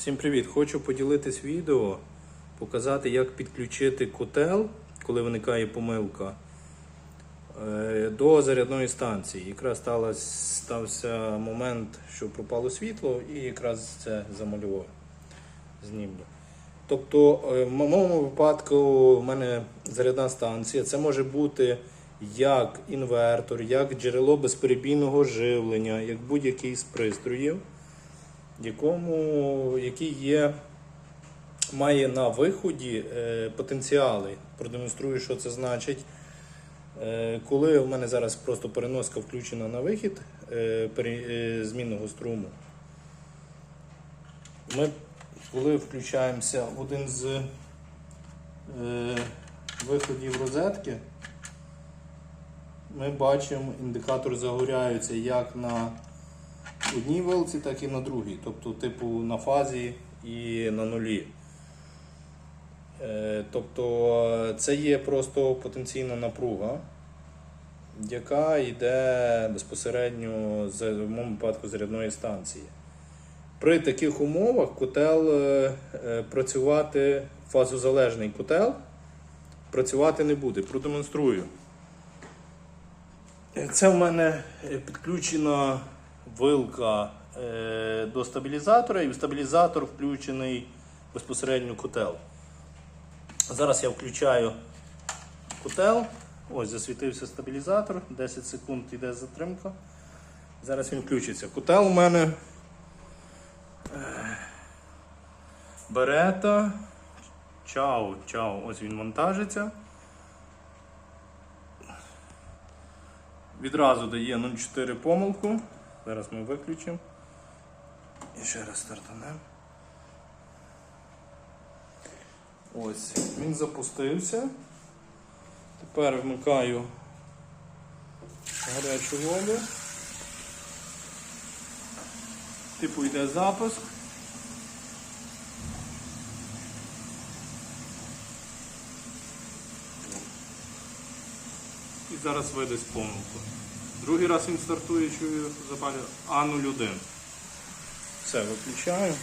Всім привіт! Хочу поділитись відео, показати, як підключити котел, коли виникає помилка, е, до зарядної станції. Якраз стався момент, що пропало світло, і якраз це замалював. Знімлю. Тобто, е, в моєму випадку в мене зарядна станція. Це може бути як інвертор, як джерело безперебійного живлення, як будь-який з пристроїв якому, який є, має на виході е, потенціали. Продемонструю, що це значить. Е, коли в мене зараз просто переноска включена на вихід е, змінного струму, ми коли включаємося в один з виходів розетки, ми бачимо, індикатор загоряється як на одній вилці, так і на другій. Тобто, типу, на фазі і на нулі. Е, Тобто це є просто потенційна напруга, яка йде безпосередньо з в моєму випадку зарядної станції. При таких умовах котел е, е, працювати, фазозалежний котел працювати не буде. Продемонструю. Це в мене підключена вилка е, до стабілізатора, і в стабілізатор включений безпосередньо котел. Зараз я включаю котел. Ось засвітився стабілізатор, 10 секунд йде затримка. Зараз він включиться. Котел у мене е, берета. Чао, чао, ось він монтажиться. Відразу дає 0,4 помилку. Зараз ми виключимо. І ще раз стартанемо. Ось, він запустився. Тепер вмикаю гарячу воду. Типу йде запуск. І зараз видасть помилку. Другий раз він стартує, чую, запалює А01. Все, виключаю.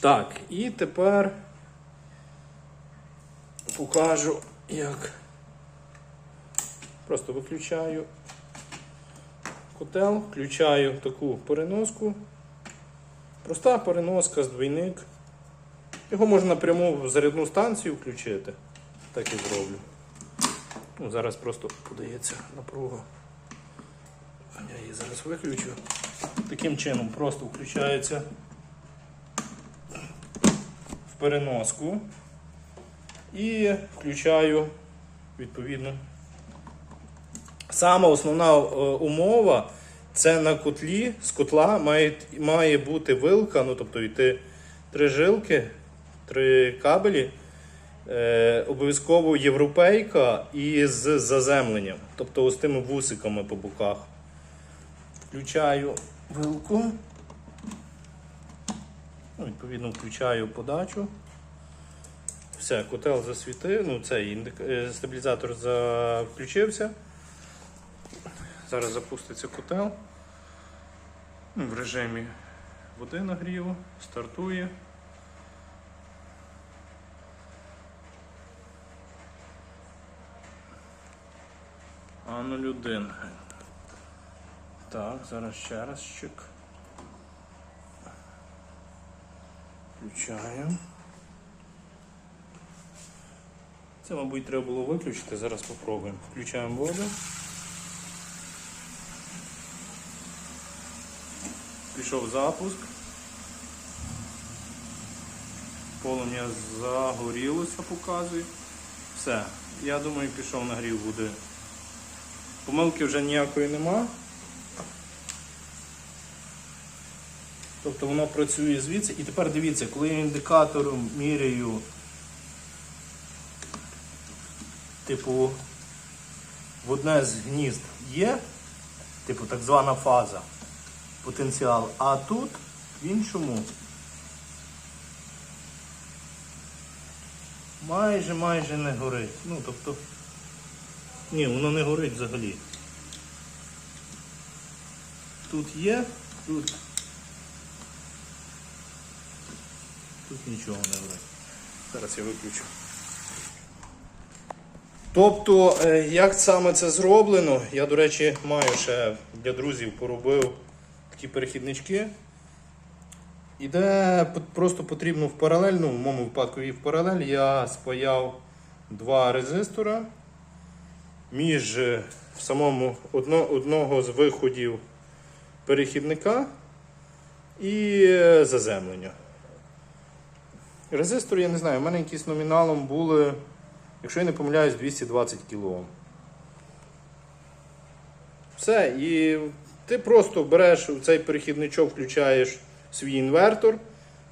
Так, і тепер покажу, як просто виключаю котел, включаю таку переноску. Проста переноска з двійник. Його можна напряму в зарядну станцію включити. Так і зроблю. Ну, зараз просто подається напруга. Я її зараз виключу. Таким чином просто включається в переноску і включаю відповідно. Сама основна е, умова це на котлі з котла має, має бути вилка, ну тобто йти три жилки, три кабелі. Е, обов'язково європейка і з заземленням, тобто з тими вусиками по боках. Включаю вилку. Ну, відповідно, включаю подачу. Все, котел засвітив, ну цей е, стабілізатор за... включився. Зараз запуститься котел Ну, в режимі води нагріву, стартує. А 01. Так, зараз ще раз чек. Включаємо. Це, мабуть, треба було виключити, зараз спробуємо. Включаємо воду. Пішов запуск. Полум'я загорілося, показує. Все. Я думаю, пішов нагрів води. Помилки вже ніякої нема. Тобто воно працює звідси. І тепер дивіться, коли я індикатором міряю, типу, в одне з гнізд є, типу так звана фаза, потенціал, а тут в іншому майже майже не горить. Ну, тобто, ні, воно не горить взагалі. тут є, тут. Тут нічого не вроде. Зараз я виключу. Тобто, е, як саме це зроблено, я, до речі, маю ще для друзів поробив такі перехіднички. Іде просто потрібно в паралель, ну в моєму випадку і в паралель я спаяв два резистора між е, в самому одно, одного з виходів перехідника і е, заземлення. Резистори, я не знаю, у мене якісь номіналом були, якщо я не помиляюсь, 220 кОм. Все, і ти просто береш в цей перехідничок, включаєш свій інвертор,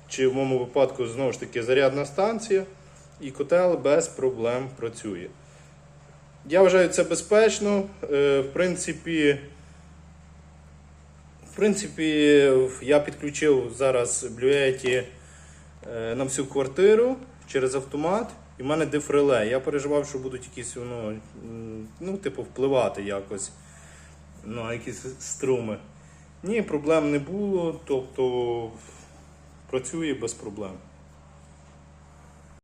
чи в моєму випадку знову ж таки зарядна станція, і котел без проблем працює. Я вважаю це безпечно. Е, В принципі, в принципі, я підключив зараз Yeti е, на всю квартиру через автомат. І в мене дифреле. Я переживав, що будуть якісь ну, м, ну, типу, впливати якось на якісь струми. Ні, проблем не було, тобто працює без проблем.